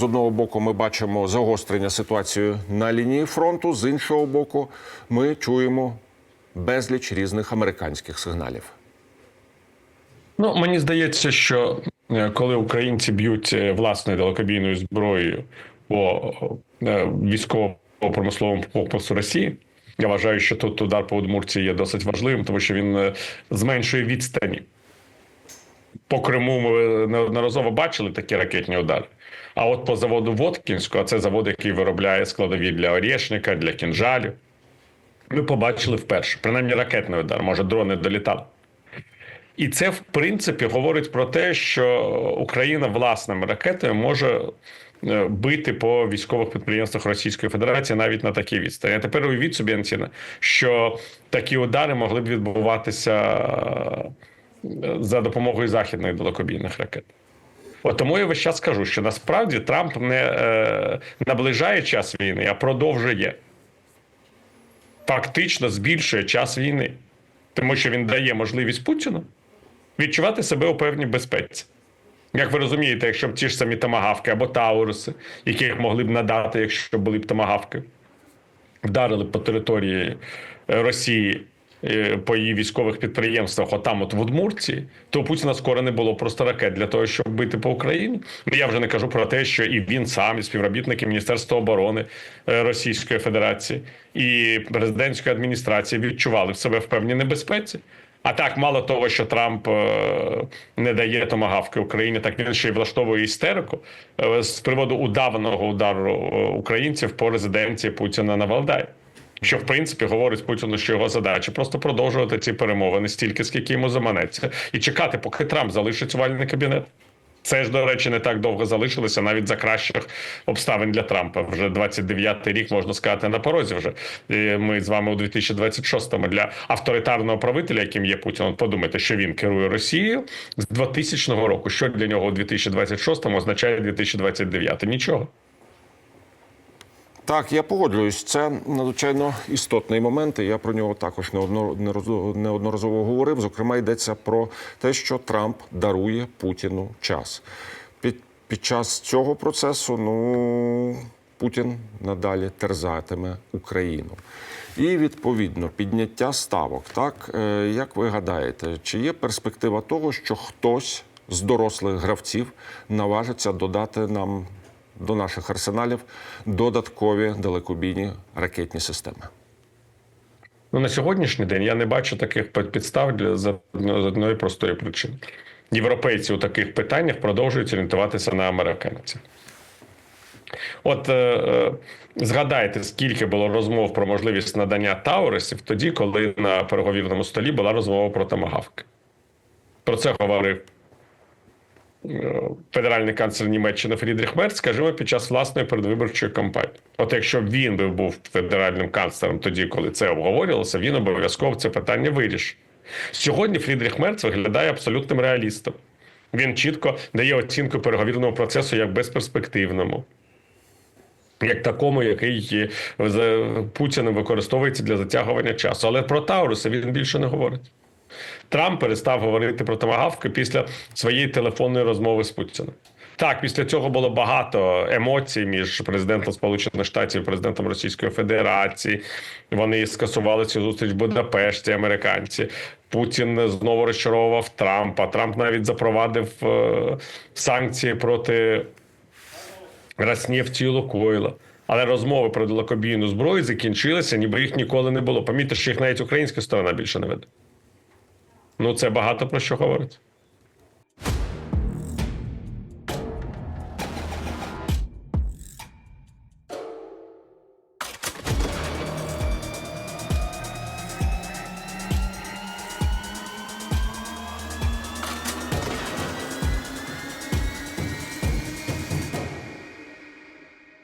З одного боку, ми бачимо загострення ситуації на лінії фронту, з іншого боку, ми чуємо безліч різних американських сигналів. Ну мені здається, що е, коли українці б'ють е, власною далекобійною зброєю по е, військово-промисловому комплексу Росії, я вважаю, що тут удар по Удмуртії є досить важливим, тому що він зменшує відстані. По Криму ми неодноразово бачили такі ракетні удари. А от по заводу Воткінську, а це завод, який виробляє складові для Орєшника, для кінжалів, ми побачили вперше. Принаймні ракетний удар, може, дрони долітали. І це, в принципі, говорить про те, що Україна власними ракетами може е, бити по військових підприємствах Російської Федерації навіть на такій відстані. Тепер уявіть собі, Антіна, що такі удари могли б відбуватися за допомогою західних далекобійних ракет. От тому я весь час кажу, що насправді Трамп не е, наближає час війни, а продовжує. Фактично збільшує час війни, тому що він дає можливість Путіну відчувати себе у певній безпеці. Як ви розумієте, якщо б ті ж самі томагавки або тауруси, яких могли б надати, якщо були б томагавки, вдарили по території Росії по її військових підприємствах, отам, от в Удмуртії, то Путіна скоро не було просто ракет для того, щоб бити по Україні. Ну, Я вже не кажу про те, що і він сам, і співробітники Міністерства оборони е, Російської Федерації і президентської адміністрації відчували в себе в певній небезпеці. А так, мало того, що Трамп е, не дає томагавки Україні, так він ще й влаштовує істерику е, з приводу удаваного удару е, українців по резиденції Путіна на Валдаї. Що в принципі говорить Путіну, що його задача просто продовжувати ці перемовини стільки, скільки йому заманеться, і чекати, поки Трамп залишить увальний кабінет. Це ж, до речі, не так довго залишилося, навіть за кращих обставин для Трампа. Вже 29-й рік можна сказати на порозі. Вже І ми з вами у 2026-му для авторитарного правителя, яким є Путін. От подумайте, що він керує Росією з 2000 року. Що для нього у 2026-му означає 2029? Нічого. Так, я погоджуюсь. Це надзвичайно істотний момент. і Я про нього також неодноразово говорив. Зокрема, йдеться про те, що Трамп дарує Путіну час. Під, під час цього процесу, ну Путін надалі терзатиме Україну. І відповідно підняття ставок. Так Е, як ви гадаєте, чи є перспектива того, що хтось з дорослих гравців наважиться додати нам до наших арсеналів додаткові далекобійні ракетні системи. Ну на сьогоднішній день я не бачу таких підстав для з одної простої причини. Європейці у таких питаннях продовжують орієнтуватися на американців. От е, е, згадайте, скільки було розмов про можливість надання Тауресів тоді, коли на переговірному столі була розмова про томагавки. Про це говорив федеральний канцлер Німеччини Фрідріх Мерц, скажімо, під час власної передвиборчої кампанії. От якщо він би був федеральним канцлером тоді, коли це обговорювалося, він обов'язково це питання вирішив. Сьогодні Фрідріх Мерц виглядає абсолютним реалістом. Він чітко дає оцінку переговірного процесу як безперспективному. Як такому, який Путіним використовується для затягування часу. Але про Тауруса він більше не говорить. Трамп перестав говорити про томагавки після своєї телефонної розмови з Путіним. Так, після цього було багато емоцій між президентом Сполучених Штатів і президентом Російської Федерації. Вони скасували цю зустріч в Будапешті, американці. Путін знову розчаровував Трампа. Трамп навіть запровадив е, санкції проти Роснефті і Лукойла. Але розмови про далекобійну зброю закінчилися, ніби їх ніколи не було. Помітьте, що їх навіть українська сторона більше не веде. Ну, це багато про що говорить.